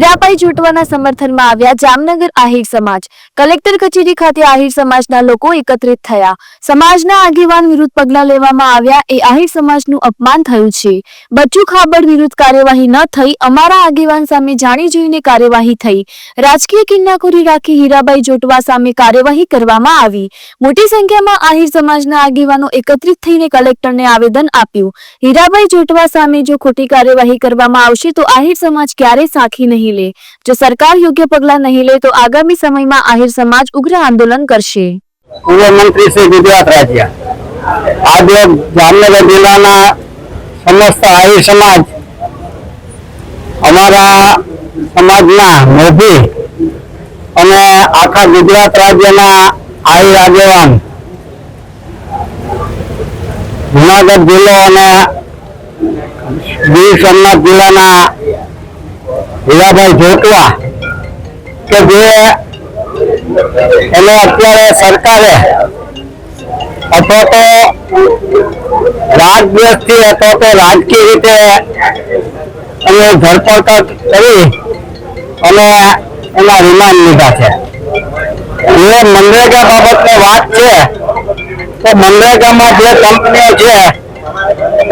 হীরা હીરાબાઈ જૂટવાના સમર્થનમાં આવ્યા જામનગર આહિર સમાજ. કલેક્ટર કચેરી ખાતે આહિર સમાજના લોકો એકત્રિત થયા. સમાજના આગેવાન વિરુદ્ધ પગલા લેવામાં આવ્યા એ આહિર સમાજનું અપમાન થયું છે. બચ્ચુ ખાબડ વિરુદ્ધ કાર્યવાહી ન થઈ, અમારા આગેવાન સામે જાણી જોઈને કાર્યવાહી થઈ. રાજકીય કિન્નાખોરી રાખી હીરાબાઈ જોટવા સામે કાર્યવાહી કરવામાં આવી. મોટી સંખ્યામાં આહિર સમાજના આગેવાનો એકત્રિત થઈને કલેક્ટરને આવેદન આપ્યું. હીરાબાઈ જોટવા સામે જો ખોટી કાર્યવાહી કરવામાં આવશે તો આહિર સમાજ ક્યારે સાખી નહીં લે. જો સરકાર યોગ્ય પગલાં નહીં લે, તો આગામી સમયમાં આહિર સમાજ ઉગ્ર આંદોલન કરશે. સમાજના મોભી અને આખા ગુજરાત રાજ્યના આહિર આગેવાન જુનાગઢ જિલ્લો અને ગીર સોમનાથ જિલ્લાના હીરાભાઈ જોટવા કે જે એને અત્યારે સરકારે અથવા તો રાજદ્વેષથી અથવા તો રાજકીય રીતે એને ધરપકડ કરી અને એના રિમાન્ડ લીધા છે. એ મનરેગા બાબતની વાત છે, તો મનરેગામાં જે કંપનીઓ છે,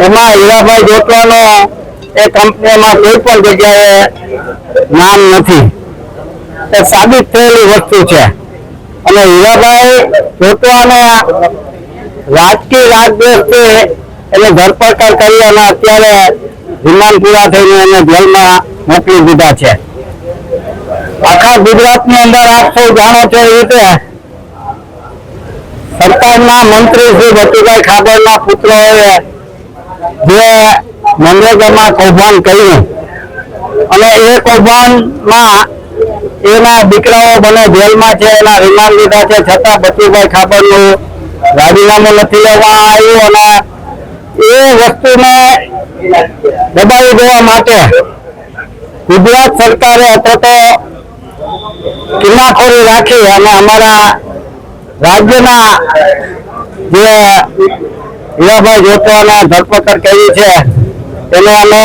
એમાં હીરાભાઈ જોટવાનો એ કંપનીઓમાં કોઈ પણ જગ્યાએ નામ નથી. એ સાબિત થયેલી વસ્તુ છે. અને હીરાભાઈ જોટવાને રાજકીય રાજદ્વેષથી એને ધરપકડ કરી અને અત્યારે રિમાન્ડ પૂરા થઈને એને જેલમાં મોકલી દીધા છે. આખા ગુજરાતની અંદર આપ સૌ જાણો છો એ રીતે સરકારના મંત્રી શ્રી બચુભાઈ ખાબડના પુત્રોએ જે મનરેગામાં કૌભાંડ કર્યું અને એ કૌભાંડમાં એના દીકરાઓ બને જેલમાં છે, એના રિમાન્ડ લીધા છે. છતાં બચુભાઈ ખાબડનું રાજીનામું નથી લેવા આવ્યું અને એ વસ્તુને દબાવી દેવા માટે ગુજરાત સરકારે અથવા તો કિલ્લાખોરી રાખી અને અમારા રાજ્યના જે હીરાભાઈ જોતવાને ધરપકડ કરી છે, તેને અમે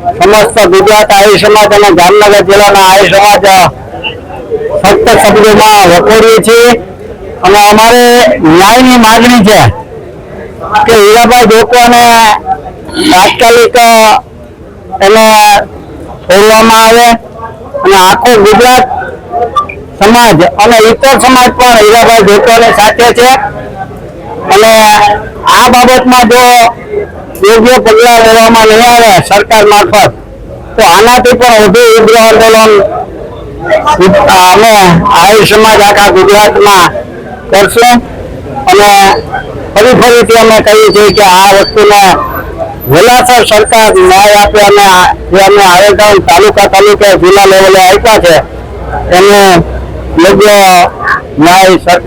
સમસ્ત ગુજરાત આયુ સમાજ અને જામનગર જિલ્લાના આયુ સમાજ સખ્ત શબ્દોમાં વખોડીએ છીએ. અને અમારે ન્યાયની માગણી છે કે હીરાભાઈ જોતવાને તાત્કાલિક એને છોડવામાં આવે. અને આખો ગુજરાત સમાજ અને ઇતર સમાજ પણ હીરાભાઈ જોતવાની સાથે છે. અને આ બાબતમાં જો યોગ્ય પગલાં લેવામાં નહીં આવે સરકાર મારફત, તો આનાથી પણ વધુ ઉગ્ર આંદોલન અમે આહિર સમાજ આખા ગુજરાતમાં કરશું. અને ફરી ફરીથી અમે કહીએ છીએ કે આ વસ્તુને વહેલાસર સરકાર ન્યાય આપે અને જે અમે આવેદન તાલુકા તાલુકે જિલ્લા લેવલે આપ્યા છે, એનું યોગ્ય ન્યાય સરકાર